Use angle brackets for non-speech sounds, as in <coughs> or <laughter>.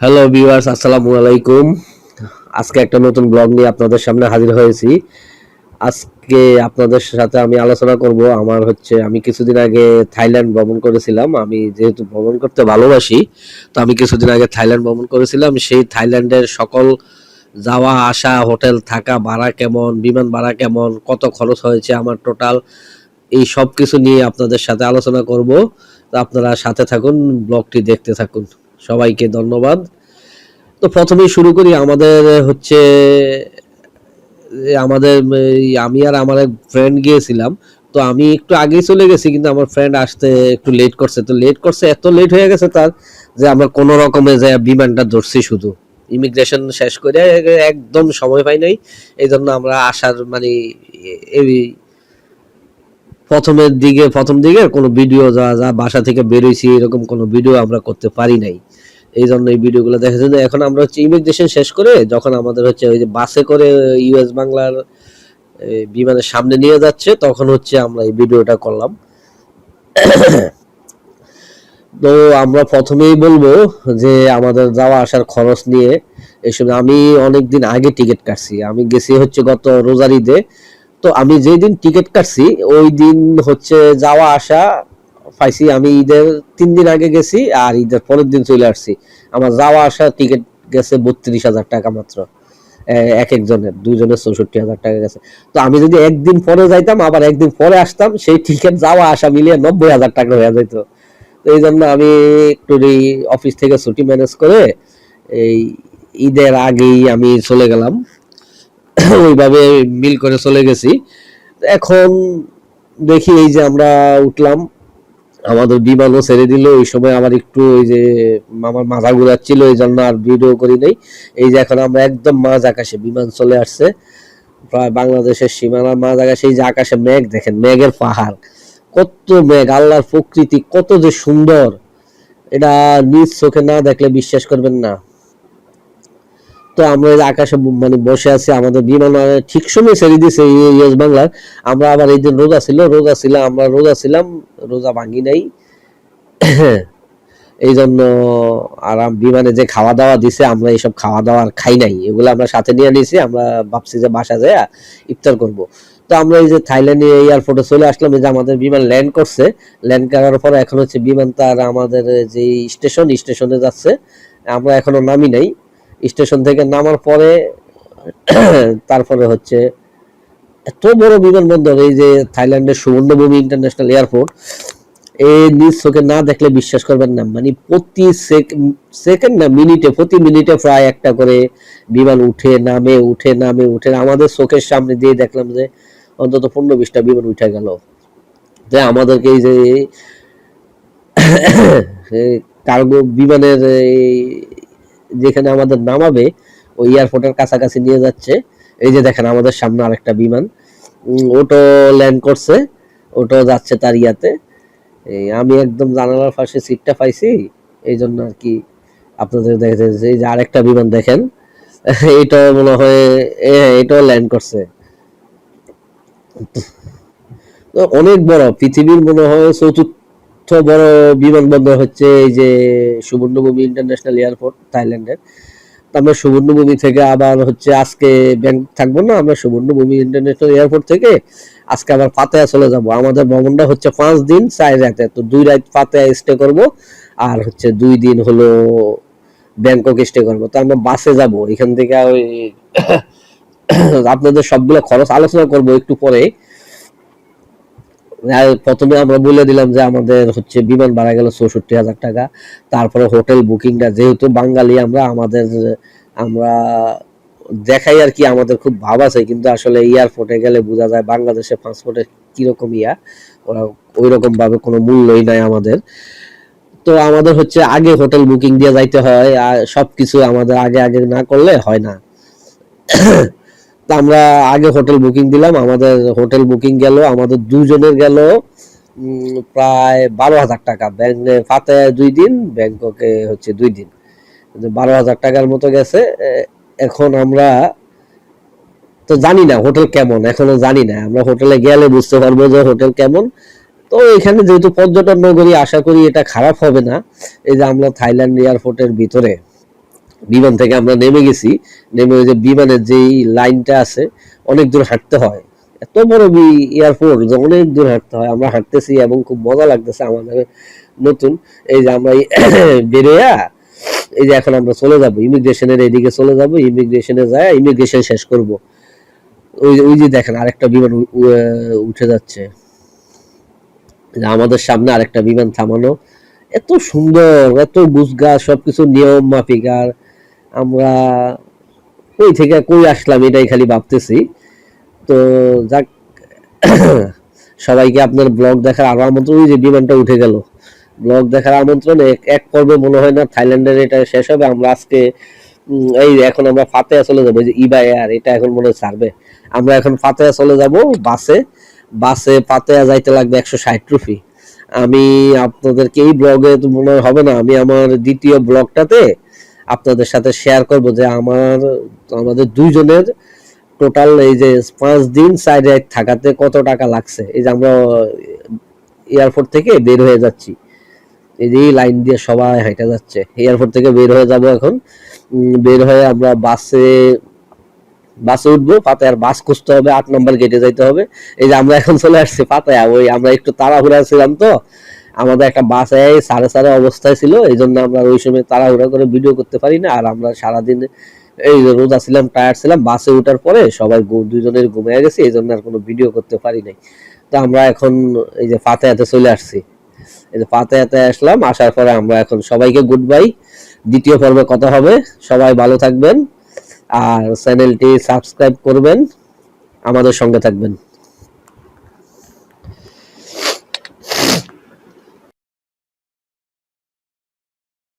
Hello viewers আসসালামু আলাইকুম। আজকে একটা নতুন ব্লগ নিয়ে আপনাদের সামনে হাজির হয়েছি। আজকে আপনাদের সাথে আমি আলোচনা করব। আমার হচ্ছে, আমি কিছুদিন আগে থাইল্যান্ড ভ্রমণ করেছিলাম। আমি যেহেতু ভ্রমণ করতে ভালোবাসি, তো আমি কিছুদিন আগে থাইল্যান্ড ভ্রমণ করেছিলাম। সেই থাইল্যান্ডের সকল যাওয়া, আসা, হোটেল থাকা, ভাড়া কেমন, বিমান ভাড়া কেমন, কত খরচ হয়েছে, আমার টোটাল এই সব কিছু নিয়ে আপনাদের সাথে আলোচনা করব। আপনারা সাথে থাকুন ব্লগটি দেখতে থাকুন। সবাইকে ধন্যবাদ। তো প্রথমেই শুরু করি আমাদের হচ্ছে, আমাদের আমি আর আমার এক ফ্রেন্ড গিয়েছিলাম। তো আমি একটু আগেই চলে গেছি, কিন্তু আমার ফ্রেন্ড আসতে একটু লেট করছে। তো লেট করছে, এত লেট হয়ে গেছে তার যে আমরা কোনো রকমে যে বিমানটা ধরছি শুধু। ইমিগ্রেশন শেষ করে একদম সময় পাই নাই। এই জন্য আমরা আসার মানে এই প্রথমের দিকে, প্রথম দিকে কোনো ভিডিও যা যা বাসা থেকে বেরোইছি, এরকম কোনো ভিডিও আমরা করতে পারি নাই। এই জন্য এই ভিডিওগুলো দেখা যায় এখন আমরা হচ্ছে ইমিগ্রেশন শেষ করে যখন আমাদের হচ্ছে ওই যে বাসে করে ইউএস বাংলার বিমানের সামনে নিয়ে যাচ্ছে, তখন হচ্ছে আমরা এই ভিডিওটা করলাম। তো আমরা প্রথমেই বলব যে আমাদের যাওয়া আসার খরচ নিয়ে সময় আমি অনেকদিন আগে টিকিট কাটছি। আমি গেছি হচ্ছে গত রোজার ঈদে। তো আমি যেই দিন টিকিট কাটছি, ওই দিন হচ্ছে যাওয়া আসা পাইছি, আমি ঈদের তিন দিন আগে গেছি আর ঈদের পরের দিন চলে আসছি। আমার যাওয়া আসা টিকিট গেছে বত্রিশ হাজার টাকা মাত্র। এক একজনের, দুজনের চৌষট্টি হাজার টাকা গেছে। তো আমি যদি একদিন পরে যাইতাম, আবার একদিন পরে আসতাম, সেই টিকিট যাওয়া আসা মিলিয়ে নব্বই হাজার টাকা হয়ে যেত তো এই জন্য আমি একটু অফিস থেকে ছুটি ম্যানেজ করে এই ঈদের আগেই আমি চলে গেলাম। <coughs> ওইভাবে মিল করে চলে গেছি। এখন দেখি এই যে আমরা উঠলাম আমাদের বিমানও ছেড়ে দিল। ওই সময় আমার একটু ওই যে আমার মাথা ঘুরাচ্ছিল, এই জন্য আর ভিডিও করি নাই। এই যে এখন আমরা একদম মাঝ আকাশে, বিমান চলে আসছে। প্রায় বাংলাদেশের সীমানার মাঝ আকাশে, এই যে আকাশে মেঘ, দেখেন মেঘের পাহাড়। কত মেঘ, আল্লাহর প্রকৃতি কত যে সুন্দর। এটা নিজ চোখে না দেখলে বিশ্বাস করবেন না। তো আমরা আকাশে মানে বসে আছি, আমাদের বিমান মানে ঠিক সময় ছেড়ে দিছে ইউএস বাংলার। আমরা আবার এই দিন রোজা ছিল, রোজা ছিলাম আমরা রোজা ছিলাম, রোজা ভাঙি নাই। <clears throat> এই জন্য আর বিমানে যে খাওয়া দাওয়া দিছে, আমরা এইসব খাওয়া দাওয়া খাই নাই। এগুলো আমরা সাথে নিয়ে নিয়েছি, আমরা ভাবছি যে বাসা যায় ইফতার করব। তো আমরা এই যে থাইল্যান্ডে এয়ারপোর্টে চলে আসলাম যে আমাদের বিমান ল্যান্ড করছে। ল্যান্ড করার পর এখন হচ্ছে বিমান তার আমাদের যে স্টেশন, স্টেশনে যাচ্ছে। আমরা এখনও নামি নাই। স্টেশন থেকে নামার পরে, তারপরে হচ্ছে এত বড় বিমানবন্দর, এই যে থাইল্যান্ডের সুবর্ণভূমি ইন্টারন্যাশনাল এয়ারপোর্ট, এই নিজ চোখে না দেখলে বিশ্বাস করবেন না। মানে প্রতি সেকেন্ড না, মিনিটে, প্রতি মিনিটে প্রায় একটা করে বিমান উঠে, নামে উঠে নামে, উঠে, আমাদের চোখের সামনে দিয়ে দেখলাম যে অন্তত পনেরো বিশটা বিমান উঠে গেল। যে আমাদেরকে এই যে কার্গো <coughs> বিমানের এই যেখানে আমাদের নামাবে, ওই এয়ারপোর্টের কাছাকাছি নিয়ে যাচ্ছে। এই যে দেখেন আমাদের সামনে আরেকটা বিমান। ওটো ল্যান্ড করছে। ওটো যাচ্ছে তার ইয়াতে। আমি একদম জানালার পাশে সিটটা পাইছি। এই জন্য আর কি আপনাদের দেখতে এই যে আরেকটা বিমান দেখেন। এটা মনে হয় এটাও ল্যান্ড করছে। অনেক বড়, পৃথিবীর মনে হয় চতুর্থ বড় বিমানবন্দর হচ্ছে এই যে সুবর্ণভূমি ইন্টারন্যাশনাল এয়ারপোর্ট থাইল্যান্ডের। আমরা সুবর্ণভূমি থেকে আবার হচ্ছে আজকে ব্যাংক থাকব না, আমরা সুবর্ণভূমি ইন্টারন্যাশনাল এয়ারপোর্ট থেকে আজকে আবার পাতায়া চলে যাব। আমাদের ভ্রমণটা হচ্ছে পাঁচ দিন, চার রাতে। তো দুই রাত পাতায়া স্টে করব, আর হচ্ছে দুই দিন হলো ব্যাংকক স্টে করব। তো আমরা বাসে যাব। এখান থেকে ওই <coughs> আপনাদের সবগুলো খরচ আলোচনা করব একটু পরে। প্রথমে আমরা বলে দিলাম যে আমাদের হচ্ছে বিমান ভাড়া গেল চৌষট্টি হাজার টাকা। তারপরে হোটেল বুকিংটা, যেহেতু বাঙালি, আমরা আমাদের আমরা দেখাই আর কি, আমাদের খুব ভাব আছে, কিন্তু আসলে এয়ারপোর্টে গেলে বোঝা যায় বাংলাদেশে পাসপোর্টের কীরকম ইয়া, ওরা ওই রকম ভাবে কোনো মূল্যই নাই আমাদের। তো আমাদের হচ্ছে আগে হোটেল বুকিং দিয়ে যাইতে হয়, আর সব কিছু আমাদের আগে আগে না করলে হয় না। আমরা আগে হোটেল বুকিং দিলাম, আমাদের হোটেল বুকিং গেল, আমাদের দুজনের গেল প্রায় বারো হাজার টাকা। ব্যাংকে পাতায় দুই দিন, ব্যাংককে হচ্ছে দুই দিন। বারো হাজার টাকার মতো গেছে এখন আমরা তো জানি না হোটেল কেমন, এখনও জানি না। আমরা হোটেলে গেলে বুঝতে পারব যে হোটেল কেমন। তো এখানে যেহেতু পর্যটন নগরী, আশা করি এটা খারাপ হবে না। এই যে আমরা থাইল্যান্ড এয়ারপোর্টের ভিতরে বিমান থেকে আমরা নেমে গেছি, নেমে ওই যে বিমানের যেই লাইনটা আছে, অনেক দূর হাঁটতে হয়। এত বড় এয়ারপোর্ট যে অনেক দূর হাঁটতে হয়। আমরা হাঁটতেছি এবং খুব মজা লাগতেছে আমাদের নতুন। এই যে আমরা <coughs> বেরিয়া, এই যে এখন আমরা চলে যাব, ইমিগ্রেশনের এদিকে চলে যাব, ইমিগ্রেশনে যায় ইমিগ্রেশন শেষ করব। ওই ওই যে দেখেন আরেকটা বিমান উঠে যাচ্ছে। আমাদের সামনে আরেকটা বিমান থামানো। এত সুন্দর, এত গুছগাছ, সবকিছু নিয়ম মাফিক। আর আমরা কই থেকে, কই আসলাম এটাই খালি ভাবতেছি। তো যাক, <coughs> সবাইকে আপনার ব্লগ দেখার আরও আমন্ত্রণ, ওই যে বিমানটা উঠে গেল। ব্লগ দেখার আমন্ত্রণে এক পর্বে মনে হয় না থাইল্যান্ডের এটা শেষ হবে, আমরা আজকে এই এখন আমরা ফাতেহা চলে যাব যে ইবা এয়ার এটা এখন মনে ছাড়বে। আমরা এখন ফাতেহা চলে যাব বাসে বাসে ফাতেহা যাইতে লাগবে একশো ষাট রুপি। আমি আপনাদেরকে এই ব্লগে তো মনে হবে না, আমি আমার দ্বিতীয় ব্লগটাতে আপনাদের সাথে শেয়ার করব যে আমার, আমাদের দুইজনের টোটাল এই যে পাঁচ দিন সাইডে থাকাতে কত টাকা লাগছে? এই যে আমরা এয়ারপোর্ট থেকে বের হয়ে যাচ্ছি। এই যে লাইন দিয়ে সবাই হেঁটে যাচ্ছে। এয়ারপোর্ট থেকে বের হয়ে যাব এখন। বের হয়ে আমরা বাসে বাসে উঠবো। পাতায়ার বাস খুঁজতে হবে। আট নম্বর গেটে যাইতে হবে। এই যে আমরা এখন চলে আসছি পাতায়া। ওই আমরা একটু তাড়াহুড়া ছিলাম তো। আমাদের একটা বাস এই সাড়ে সাড়ে অবস্থায় ছিল এই জন্য আমরা ওই সময় তাড়াহুড়া করে ভিডিও করতে পারি না, আর আমরা সারাদিন এই রোজা ছিলাম টায়ার্ড ছিলাম, বাসে ওঠার পরে সবাই দুজনের ঘুমিয়ে গেছে এই জন্য আর কোনো ভিডিও করতে পারি নাই। তো আমরা এখন এই যে ফাতেহাতে চলে আসছি। এই যে ফাতেহাতে আসলাম, আসার পরে আমরা এখন সবাইকে গুড বাই দ্বিতীয় পর্বে কথা হবে, সবাই ভালো থাকবেন, আর চ্যানেলটি সাবস্ক্রাইব করবেন, আমাদের সঙ্গে থাকবেন।